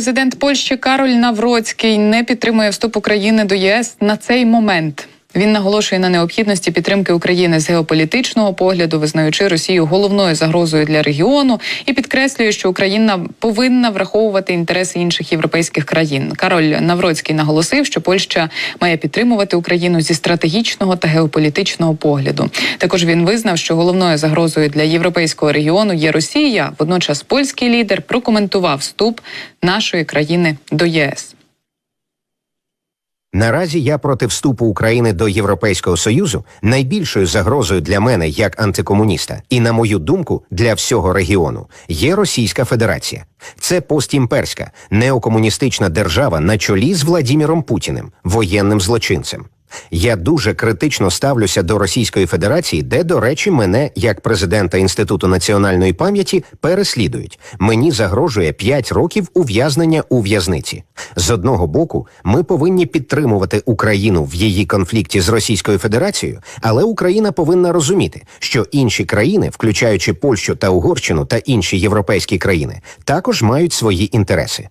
Президент Польщі Кароль Навроцький не підтримує вступ України до ЄС на цей момент. Він наголошує на необхідності підтримки України з геополітичного погляду, визнаючи Росію головною загрозою для регіону, і підкреслює, що Україна повинна враховувати інтереси інших європейських країн. Кароль Навроцький наголосив, що Польща має підтримувати Україну зі стратегічного та геополітичного погляду. Також він визнав, що головною загрозою для європейського регіону є Росія. Водночас польський лідер прокоментував вступ нашої країни до ЄС. Наразі я проти вступу України до Європейського Союзу найбільшою загрозою для мене як антикомуніста, і, на мою думку, для всього регіону є Російська Федерація. Це постімперська неокомуністична держава на чолі з Владіміром Путіним, воєнним злочинцем. Я дуже критично ставлюся до Російської Федерації, де, до речі, мене, як президента Інституту національної пам'яті, переслідують. Мені загрожує 5 років ув'язнення у в'язниці. З одного боку, ми повинні підтримувати Україну в її конфлікті з Російською Федерацією, але Україна повинна розуміти, що інші країни, включаючи Польщу та Угорщину та інші європейські країни, також мають свої інтереси.